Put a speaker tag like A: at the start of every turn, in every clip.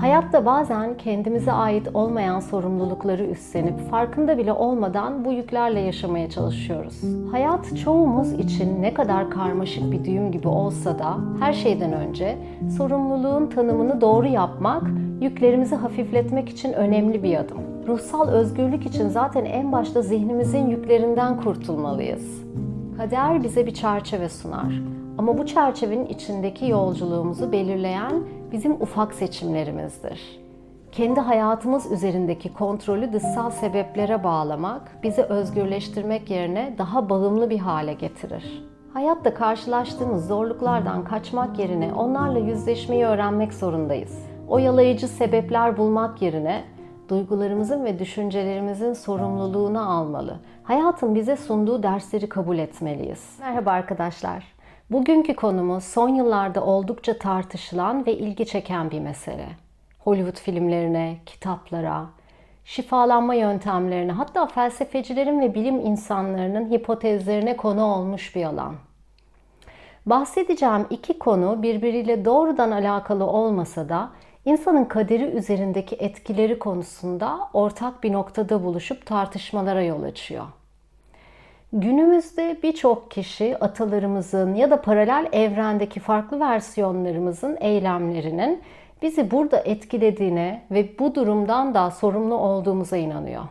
A: Hayatta bazen kendimize ait olmayan sorumlulukları üstlenip farkında bile olmadan bu yüklerle yaşamaya çalışıyoruz. Hayat çoğumuz için ne kadar karmaşık bir düğüm gibi olsa da her şeyden önce sorumluluğun tanımını doğru yapmak, yüklerimizi hafifletmek için önemli bir adım. Ruhsal özgürlük için zaten en başta zihnimizin yüklerinden kurtulmalıyız. Kader bize bir çerçeve sunar. Ama bu çerçevenin içindeki yolculuğumuzu belirleyen bizim ufak seçimlerimizdir. Kendi hayatımız üzerindeki kontrolü dışsal sebeplere bağlamak, bizi özgürleştirmek yerine daha bağımlı bir hale getirir. Hayatta karşılaştığımız zorluklardan kaçmak yerine onlarla yüzleşmeyi öğrenmek zorundayız. Oyalayıcı sebepler bulmak yerine duygularımızın ve düşüncelerimizin sorumluluğunu almalı. Hayatın bize sunduğu dersleri kabul etmeliyiz. Merhaba arkadaşlar. Bugünkü konumuz son yıllarda oldukça tartışılan ve ilgi çeken bir mesele. Hollywood filmlerine, kitaplara, şifalanma yöntemlerine, hatta felsefecilerin ve bilim insanlarının hipotezlerine konu olmuş bir alan. Bahsedeceğim iki konu birbiriyle doğrudan alakalı olmasa da insanın kaderi üzerindeki etkileri konusunda ortak bir noktada buluşup tartışmalara yol açıyor. Günümüzde birçok kişi atalarımızın ya da paralel evrendeki farklı versiyonlarımızın eylemlerinin bizi burada etkilediğine ve bu durumdan da sorumlu olduğumuza inanıyor.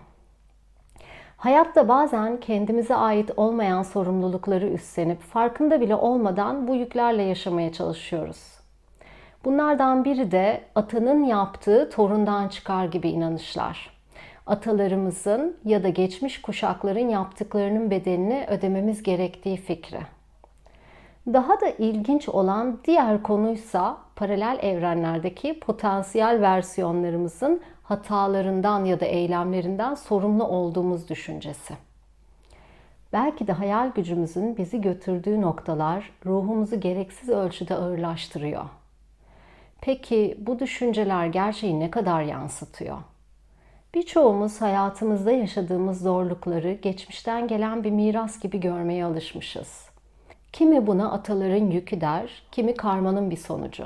A: Hayatta bazen kendimize ait olmayan sorumlulukları üstlenip farkında bile olmadan bu yüklerle yaşamaya çalışıyoruz. Bunlardan biri de atanın yaptığı torundan çıkar gibi inanışlar. Atalarımızın ya da geçmiş kuşakların yaptıklarının bedelini ödememiz gerektiği fikri. Daha da ilginç olan diğer konuysa paralel evrenlerdeki potansiyel versiyonlarımızın hatalarından ya da eylemlerinden sorumlu olduğumuz düşüncesi. Belki de hayal gücümüzün bizi götürdüğü noktalar ruhumuzu gereksiz ölçüde ağırlaştırıyor. Peki bu düşünceler gerçeği ne kadar yansıtıyor? Birçoğumuz hayatımızda yaşadığımız zorlukları geçmişten gelen bir miras gibi görmeye alışmışız. Kimi buna ataların yükü der, kimi karmanın bir sonucu.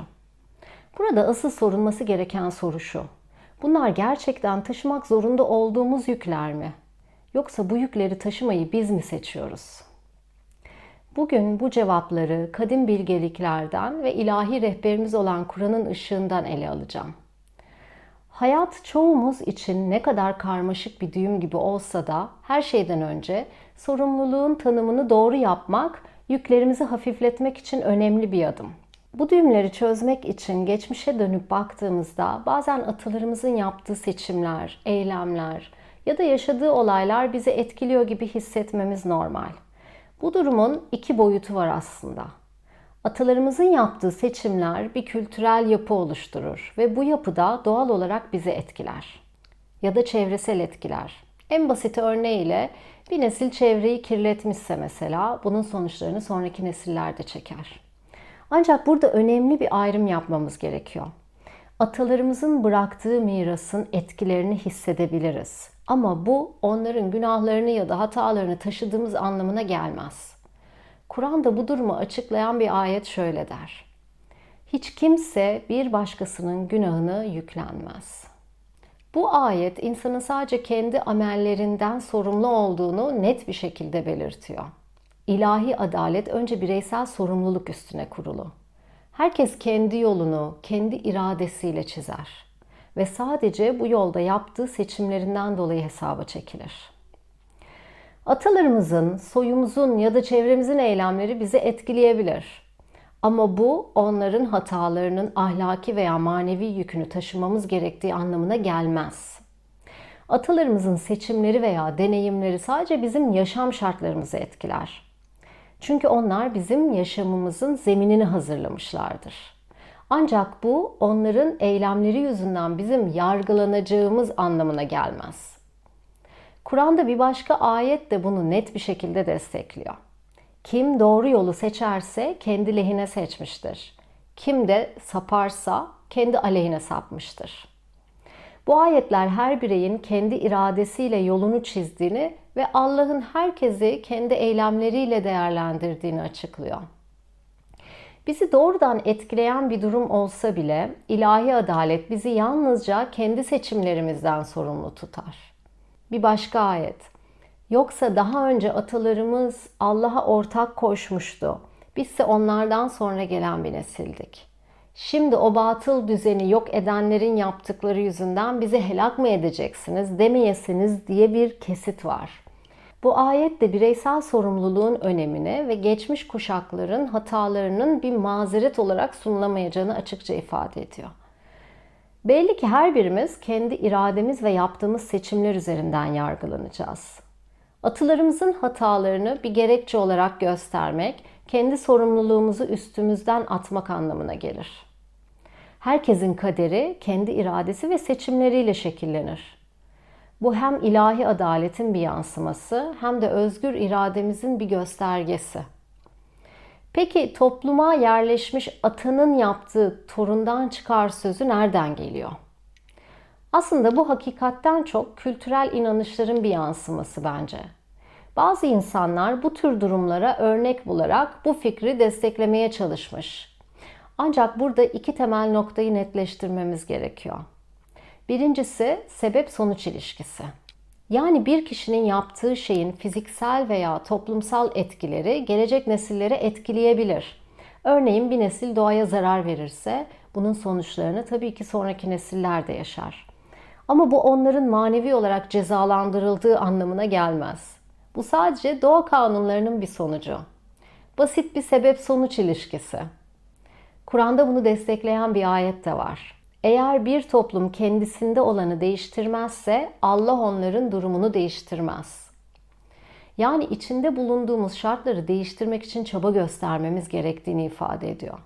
A: Burada asıl sorulması gereken soru şu. Bunlar gerçekten taşımak zorunda olduğumuz yükler mi? Yoksa bu yükleri taşımayı biz mi seçiyoruz? Bugün bu cevapları kadim bilgeliklerden ve ilahi rehberimiz olan Kur'an'ın ışığından ele alacağım. Hayat çoğumuz için ne kadar karmaşık bir düğüm gibi olsa da her şeyden önce sorumluluğun tanımını doğru yapmak, yüklerimizi hafifletmek için önemli bir adım. Bu düğümleri çözmek için geçmişe dönüp baktığımızda bazen atalarımızın yaptığı seçimler, eylemler ya da yaşadığı olaylar bizi etkiliyor gibi hissetmemiz normal. Bu durumun iki boyutu var aslında. Atalarımızın yaptığı seçimler bir kültürel yapı oluşturur ve bu yapıda doğal olarak bizi etkiler. Ya da çevresel etkiler. En basit örneğiyle bir nesil çevreyi kirletmişse mesela bunun sonuçlarını sonraki nesiller de çeker. Ancak burada önemli bir ayrım yapmamız gerekiyor. Atalarımızın bıraktığı mirasın etkilerini hissedebiliriz. Ama bu onların günahlarını ya da hatalarını taşıdığımız anlamına gelmez. Kur'an'da bu durumu açıklayan bir ayet şöyle der. Hiç kimse bir başkasının günahını yüklenmez. Bu ayet insanın sadece kendi amellerinden sorumlu olduğunu net bir şekilde belirtiyor. İlahi adalet önce bireysel sorumluluk üstüne kurulu. Herkes kendi yolunu kendi iradesiyle çizer ve sadece bu yolda yaptığı seçimlerinden dolayı hesaba çekilir. Atalarımızın, soyumuzun ya da çevremizin eylemleri bizi etkileyebilir. Ama bu onların hatalarının ahlaki veya manevi yükünü taşımamız gerektiği anlamına gelmez. Atalarımızın seçimleri veya deneyimleri sadece bizim yaşam şartlarımızı etkiler. Çünkü onlar bizim yaşamımızın zeminini hazırlamışlardır. Ancak bu onların eylemleri yüzünden bizim yargılanacağımız anlamına gelmez. Kur'an'da bir başka ayet de bunu net bir şekilde destekliyor. Kim doğru yolu seçerse kendi lehine seçmiştir. Kim de saparsa kendi aleyhine sapmıştır. Bu ayetler her bireyin kendi iradesiyle yolunu çizdiğini ve Allah'ın herkesi kendi eylemleriyle değerlendirdiğini açıklıyor. Bizi doğrudan etkileyen bir durum olsa bile ilahi adalet bizi yalnızca kendi seçimlerimizden sorumlu tutar. Bir başka ayet. Yoksa daha önce atalarımız Allah'a ortak koşmuştu. Bizse onlardan sonra gelen bir nesildik. Şimdi o batıl düzeni yok edenlerin yaptıkları yüzünden bizi helak mı edeceksiniz demeyesiniz diye bir kesit var. Bu ayet de bireysel sorumluluğun önemini ve geçmiş kuşakların hatalarının bir mazeret olarak sunulamayacağını açıkça ifade ediyor. Belli ki her birimiz kendi irademiz ve yaptığımız seçimler üzerinden yargılanacağız. Atılarımızın hatalarını bir gerekçe olarak göstermek, kendi sorumluluğumuzu üstümüzden atmak anlamına gelir. Herkesin kaderi kendi iradesi ve seçimleriyle şekillenir. Bu hem ilahi adaletin bir yansıması hem de özgür irademizin bir göstergesi. Peki topluma yerleşmiş atanın yaptığı torundan çıkar sözü nereden geliyor? Aslında bu hakikatten çok kültürel inanışların bir yansıması bence. Bazı insanlar bu tür durumlara örnek bularak bu fikri desteklemeye çalışmış. Ancak burada iki temel noktayı netleştirmemiz gerekiyor. Birincisi sebep sonuç ilişkisi. Yani bir kişinin yaptığı şeyin fiziksel veya toplumsal etkileri gelecek nesillere etkileyebilir. Örneğin bir nesil doğaya zarar verirse bunun sonuçlarını tabii ki sonraki nesiller de yaşar. Ama bu onların manevi olarak cezalandırıldığı anlamına gelmez. Bu sadece doğa kanunlarının bir sonucu. Basit bir sebep sonuç ilişkisi. Kur'an'da bunu destekleyen bir ayet de var. Eğer bir toplum kendisinde olanı değiştirmezse Allah onların durumunu değiştirmez. Yani içinde bulunduğumuz şartları değiştirmek için çaba göstermemiz gerektiğini ifade ediyor.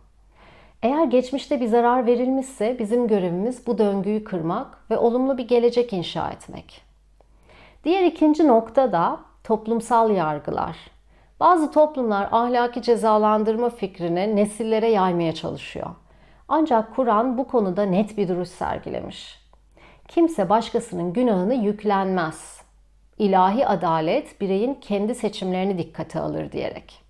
A: Eğer geçmişte bir zarar verilmişse bizim görevimiz bu döngüyü kırmak ve olumlu bir gelecek inşa etmek. Diğer ikinci nokta da toplumsal yargılar. Bazı toplumlar ahlaki cezalandırma fikrini nesillere yaymaya çalışıyor. Ancak Kur'an bu konuda net bir duruş sergilemiş. Kimse başkasının günahını yüklenmez. İlahi adalet bireyin kendi seçimlerini dikkate alır diyerek.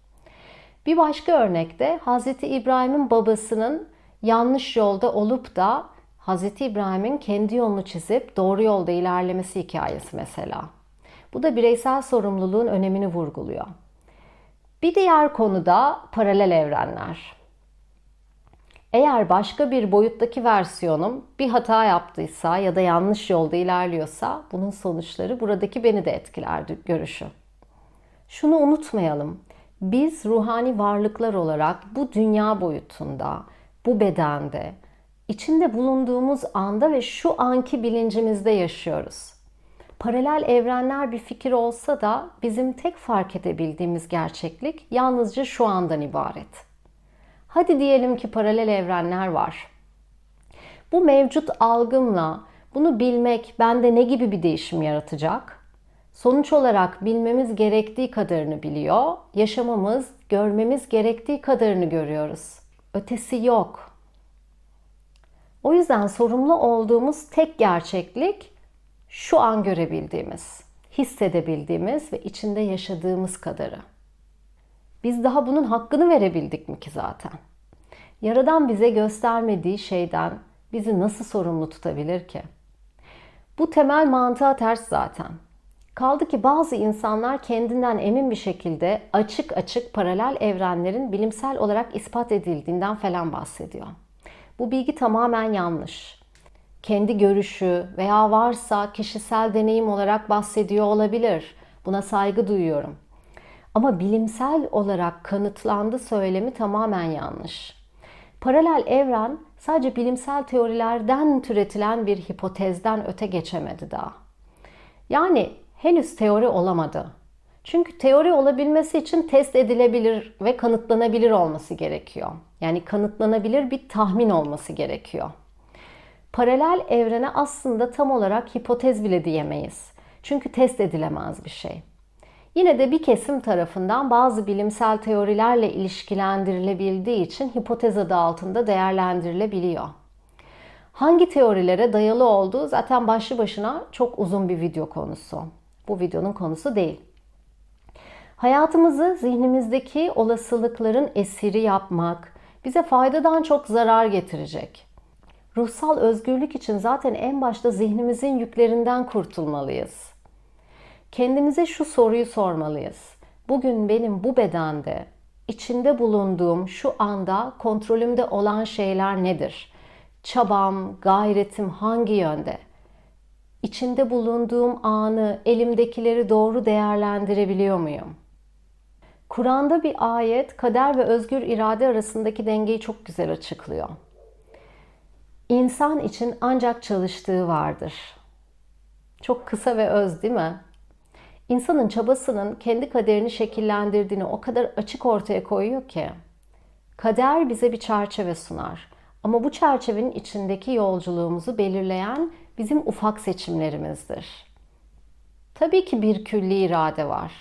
A: Bir başka örnekte Hz. İbrahim'in babasının yanlış yolda olup da Hz. İbrahim'in kendi yolunu çizip doğru yolda ilerlemesi hikayesi mesela. Bu da bireysel sorumluluğun önemini vurguluyor. Bir diğer konu da paralel evrenler. Eğer başka bir boyuttaki versiyonum bir hata yaptıysa ya da yanlış yolda ilerliyorsa bunun sonuçları buradaki beni de etkiler görüşü. Şunu unutmayalım. Biz ruhani varlıklar olarak bu dünya boyutunda, bu bedende, içinde bulunduğumuz anda ve şu anki bilincimizde yaşıyoruz. Paralel evrenler bir fikir olsa da bizim tek fark edebildiğimiz gerçeklik yalnızca şu andan ibaret. Hadi diyelim ki paralel evrenler var. Bu mevcut algımla bunu bilmek bende ne gibi bir değişim yaratacak? Sonuç olarak bilmemiz gerektiği kadarını biliyor, yaşamamız, görmemiz gerektiği kadarını görüyoruz. Ötesi yok. O yüzden sorumlu olduğumuz tek gerçeklik şu an görebildiğimiz, hissedebildiğimiz ve içinde yaşadığımız kadarı. Biz daha bunun hakkını verebildik mi ki zaten? Yaradan bize göstermediği şeyden bizi nasıl sorumlu tutabilir ki? Bu temel mantığa ters zaten. Kaldı ki bazı insanlar kendinden emin bir şekilde açık açık paralel evrenlerin bilimsel olarak ispat edildiğinden falan bahsediyor. Bu bilgi tamamen yanlış. Kendi görüşü veya varsa kişisel deneyim olarak bahsediyor olabilir. Buna saygı duyuyorum. Ama bilimsel olarak kanıtlandı söylemi tamamen yanlış. Paralel evren sadece bilimsel teorilerden türetilen bir hipotezden öte geçemedi daha. Yani henüz teori olamadı. Çünkü teori olabilmesi için test edilebilir ve kanıtlanabilir olması gerekiyor. Yani kanıtlanabilir bir tahmin olması gerekiyor. Paralel evrene aslında tam olarak hipotez bile diyemeyiz. Çünkü test edilemez bir şey. Yine de bir kesim tarafından bazı bilimsel teorilerle ilişkilendirilebildiği için hipotez adı altında değerlendirilebiliyor. Hangi teorilere dayalı olduğu zaten başlı başına çok uzun bir video konusu. Bu videonun konusu değil. Hayatımızı zihnimizdeki olasılıkların esiri yapmak, bize faydadan çok zarar getirecek. Ruhsal özgürlük için zaten en başta zihnimizin yüklerinden kurtulmalıyız. Kendimize şu soruyu sormalıyız. Bugün benim bu bedende, içinde bulunduğum şu anda kontrolümde olan şeyler nedir? Çabam, gayretim hangi yönde? İçinde bulunduğum anı, elimdekileri doğru değerlendirebiliyor muyum? Kur'an'da bir ayet kader ve özgür irade arasındaki dengeyi çok güzel açıklıyor. İnsan için ancak çalıştığı vardır. Çok kısa ve öz değil mi? İnsanın çabasının kendi kaderini şekillendirdiğini o kadar açık ortaya koyuyor ki. Kader bize bir çerçeve sunar. Ama bu çerçevenin içindeki yolculuğumuzu belirleyen bizim ufak seçimlerimizdir. Tabii ki bir külli irade var.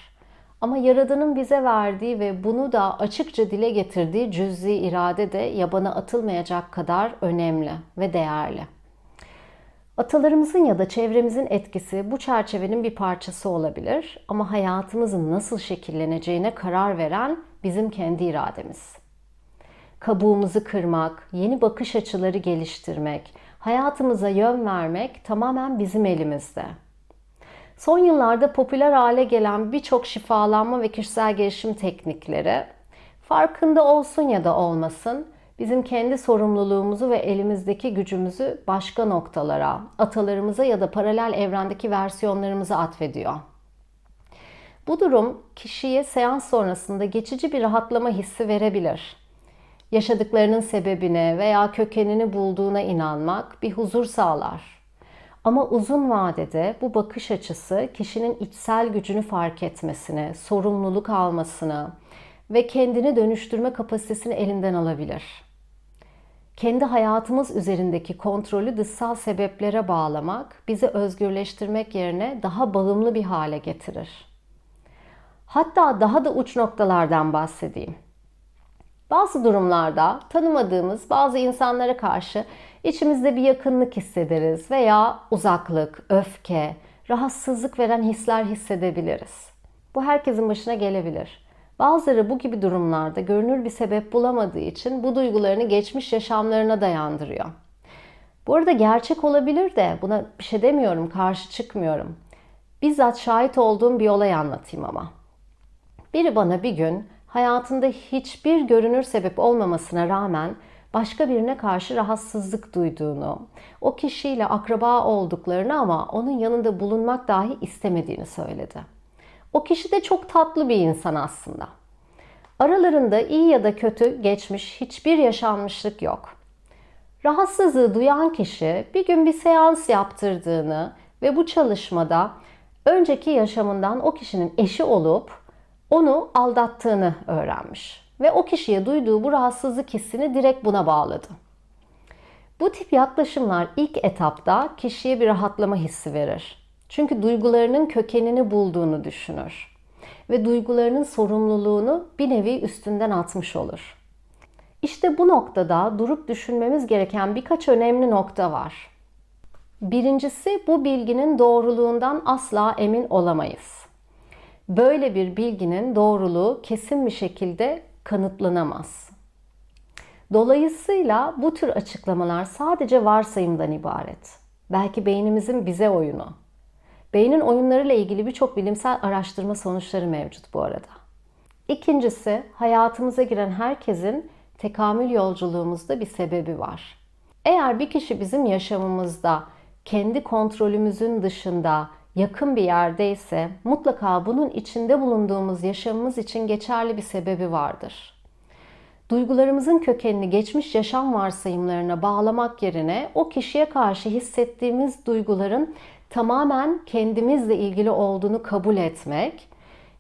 A: Ama Yaradan'ın bize verdiği ve bunu da açıkça dile getirdiği cüz'i irade de yabana atılmayacak kadar önemli ve değerli. Atalarımızın ya da çevremizin etkisi bu çerçevenin bir parçası olabilir ama hayatımızın nasıl şekilleneceğine karar veren bizim kendi irademiz. Kabuğumuzu kırmak, yeni bakış açıları geliştirmek, hayatımıza yön vermek tamamen bizim elimizde. Son yıllarda popüler hale gelen birçok şifalanma ve kişisel gelişim teknikleri farkında olsun ya da olmasın bizim kendi sorumluluğumuzu ve elimizdeki gücümüzü başka noktalara, atalarımıza ya da paralel evrendeki versiyonlarımıza atfediyor. Bu durum kişiye seans sonrasında geçici bir rahatlama hissi verebilir. Yaşadıklarının sebebine veya kökenini bulduğuna inanmak bir huzur sağlar. Ama uzun vadede bu bakış açısı kişinin içsel gücünü fark etmesini, sorumluluk almasını ve kendini dönüştürme kapasitesini elinden alabilir. Kendi hayatımız üzerindeki kontrolü dışsal sebeplere bağlamak bizi özgürleştirmek yerine daha bağımlı bir hale getirir. Hatta daha da uç noktalardan bahsedeyim. Bazı durumlarda tanımadığımız bazı insanlara karşı içimizde bir yakınlık hissederiz veya uzaklık, öfke, rahatsızlık veren hisler hissedebiliriz. Bu herkesin başına gelebilir. Bazıları bu gibi durumlarda görünür bir sebep bulamadığı için bu duygularını geçmiş yaşamlarına dayandırıyor. Bu arada gerçek olabilir de buna bir şey demiyorum, karşı çıkmıyorum. Bizzat şahit olduğum bir olay anlatayım ama. Biri bana bir gün hayatında hiçbir görünür sebep olmamasına rağmen başka birine karşı rahatsızlık duyduğunu, o kişiyle akraba olduklarını ama onun yanında bulunmak dahi istemediğini söyledi. O kişi de çok tatlı bir insan aslında. Aralarında iyi ya da kötü geçmiş hiçbir yaşanmışlık yok. Rahatsızlığı duyan kişi bir gün bir seans yaptırdığını ve bu çalışmada önceki yaşamından o kişinin eşi olup onu aldattığını öğrenmiş ve o kişiye duyduğu bu rahatsızlık hissini direkt buna bağladı. Bu tip yaklaşımlar ilk etapta kişiye bir rahatlama hissi verir. Çünkü duygularının kökenini bulduğunu düşünür ve duygularının sorumluluğunu bir nevi üstünden atmış olur. İşte bu noktada durup düşünmemiz gereken birkaç önemli nokta var. Birincisi bu bilginin doğruluğundan asla emin olamayız. Böyle bir bilginin doğruluğu kesin bir şekilde kanıtlanamaz. Dolayısıyla bu tür açıklamalar sadece varsayımdan ibaret. Belki beynimizin bize oyunu. Beynin oyunlarıyla ilgili birçok bilimsel araştırma sonuçları mevcut bu arada. İkincisi, hayatımıza giren herkesin tekamül yolculuğumuzda bir sebebi var. Eğer bir kişi bizim yaşamımızda kendi kontrolümüzün dışında yakın bir yerdeyse mutlaka bunun içinde bulunduğumuz yaşamımız için geçerli bir sebebi vardır. Duygularımızın kökenini geçmiş yaşam varsayımlarına bağlamak yerine o kişiye karşı hissettiğimiz duyguların tamamen kendimizle ilgili olduğunu kabul etmek,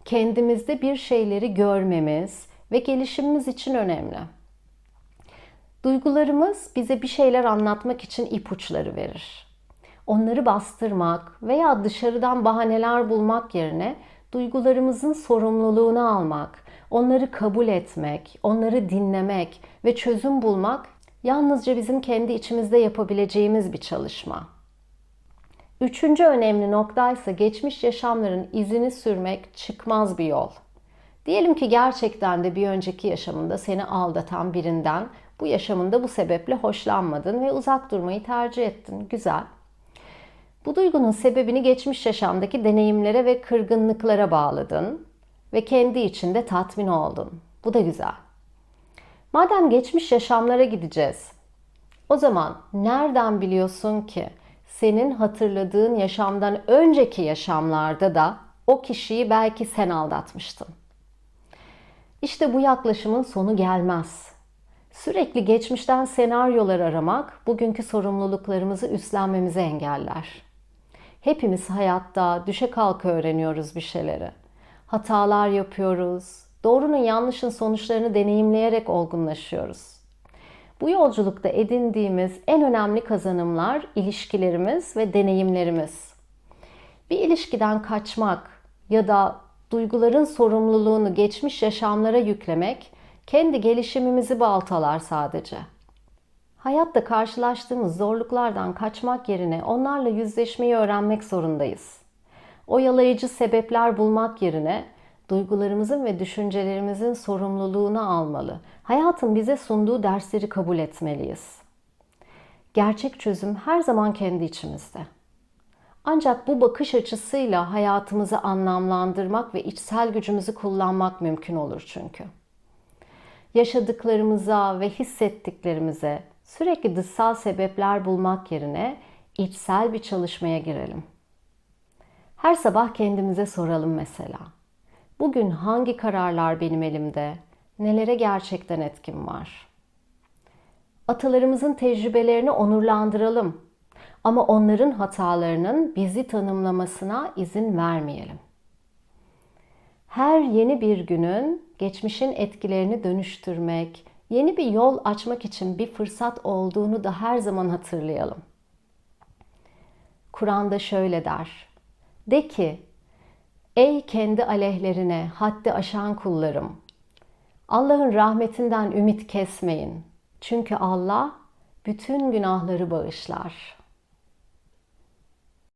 A: kendimizde bir şeyleri görmemiz ve gelişimimiz için önemli. Duygularımız bize bir şeyler anlatmak için ipuçları verir onları bastırmak veya dışarıdan bahaneler bulmak yerine duygularımızın sorumluluğunu almak, onları kabul etmek, onları dinlemek ve çözüm bulmak yalnızca bizim kendi içimizde yapabileceğimiz bir çalışma. Üçüncü önemli nokta ise geçmiş yaşamların izini sürmek çıkmaz bir yol. Diyelim ki gerçekten de bir önceki yaşamında seni aldatan birinden bu yaşamında bu sebeple hoşlanmadın ve uzak durmayı tercih ettin. Güzel. Bu duygunun sebebini geçmiş yaşamdaki deneyimlere ve kırgınlıklara bağladın ve kendi içinde tatmin oldun. Bu da güzel. Madem geçmiş yaşamlara gideceğiz, o zaman nereden biliyorsun ki senin hatırladığın yaşamdan önceki yaşamlarda da o kişiyi belki sen aldatmıştın? İşte bu yaklaşımın sonu gelmez. Sürekli geçmişten senaryolar aramak bugünkü sorumluluklarımızı üstlenmemizi engeller. Hepimiz hayatta düşe kalka öğreniyoruz bir şeyleri. Hatalar yapıyoruz. Doğrunun yanlışın sonuçlarını deneyimleyerek olgunlaşıyoruz. Bu yolculukta edindiğimiz en önemli kazanımlar ilişkilerimiz ve deneyimlerimiz. Bir ilişkiden kaçmak ya da duyguların sorumluluğunu geçmiş yaşamlara yüklemek kendi gelişimimizi baltalar sadece. Hayatta karşılaştığımız zorluklardan kaçmak yerine onlarla yüzleşmeyi öğrenmek zorundayız. Oyalayıcı sebepler bulmak yerine duygularımızın ve düşüncelerimizin sorumluluğunu almalı. Hayatın bize sunduğu dersleri kabul etmeliyiz. Gerçek çözüm her zaman kendi içimizde. Ancak bu bakış açısıyla hayatımızı anlamlandırmak ve içsel gücümüzü kullanmak mümkün olur çünkü. Yaşadıklarımıza ve hissettiklerimize sürekli dışsal sebepler bulmak yerine içsel bir çalışmaya girelim. Her sabah kendimize soralım mesela. Bugün hangi kararlar benim elimde? Nelere gerçekten etkim var? Atalarımızın tecrübelerini onurlandıralım. Ama onların hatalarının bizi tanımlamasına izin vermeyelim. Her yeni bir günün geçmişin etkilerini dönüştürmek, yeni bir yol açmak için bir fırsat olduğunu da her zaman hatırlayalım. Kur'an'da şöyle der. De ki, ey kendi aleyhlerine haddi aşan kullarım, Allah'ın rahmetinden ümit kesmeyin. Çünkü Allah bütün günahları bağışlar.''